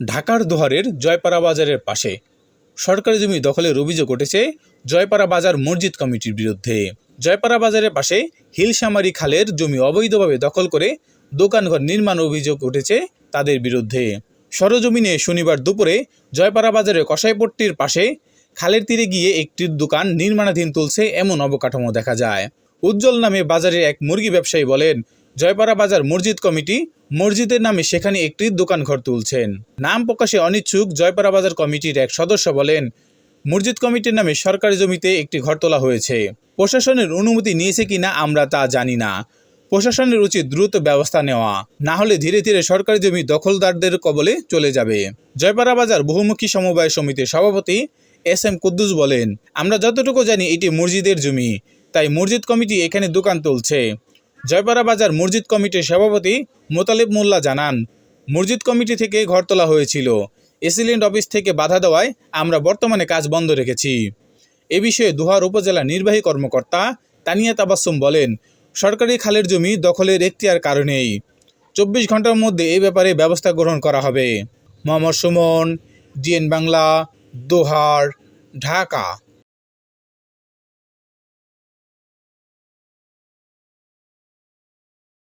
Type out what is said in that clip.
ঢাকার দোহারের জয়পাড়া বাজারের পাশে। সরকারি জমি দখলের অভিযোগ উঠেছে জয়পাড়া বাজার মসজিদ কমিটির বিরুদ্ধে। জয়পাড়া বাজারের পাশে হিলসামারি খালের জমি অবৈধভাবে দখল করে দোকানঘর নির্মাণ অভিযোগ উঠেছে তাদের বিরুদ্ধে। সরজমিনে শনিবার দুপুরে জয়পাড়া বাজারের কসাইপট্টির পাশে খালের তীরে গিয়ে একটি দোকান নির্মাণাধীন তুলছে এমন অবকাঠামো দেখা যায়। উজ্জ্বল নামে বাজারের এক মুরগি ব্যবসায়ী বলেন, জয়পাড়া বাজার মসজিদ কমিটি মসজিদের নামে সেখানে একটি দোকান ঘর তুলছেন। নাম প্রকাশে অনিচ্ছুক জয়পাড়া বাজার কমিটির এক সদস্য বলেন, মসজিদ কমিটির নামে সরকারি জমিতে একটি ঘর তোলা হয়েছে। প্রশাসনের অনুমতি নিয়েছে কিনা আমরা তা জানি না। প্রশাসনের উচিত দ্রুত ব্যবস্থা নেওয়া, না হলে ধীরে ধীরে সরকারি জমি দখলদারদের কবলে চলে যাবে। জয়পাড়া বাজার বহুমুখী সমবায় সমিতির সভাপতি এস এম কুদ্দুস বলেন, আমরা যতটুকু জানি এটি মসজিদের জমি, তাই মসজিদ কমিটি এখানে দোকান তুলছে। জয়পাড়া বাজার মসজিদ কমিটির সভাপতি মোতালেব মোল্লা জানান, মসজিদ কমিটি থেকে ঘর তোলা হয়েছিল। এসিলেন্ট অফিস থেকে বাধা দেওয়ায় আমরা বর্তমানে কাজ বন্ধ রেখেছি। এ বিষয়ে দুহার উপজেলা নির্বাহী কর্মকর্তা তানিয়া তাবাসুম বলেন, সরকারি খালের জমি দখলের এখতিয়ার কারণেই। চব্বিশ ঘণ্টার মধ্যে এই ব্যাপারে ব্যবস্থা গ্রহণ করা হবে। মোহাম্মদ সুমন, ডিএন বাংলা, দোহার, ঢাকা।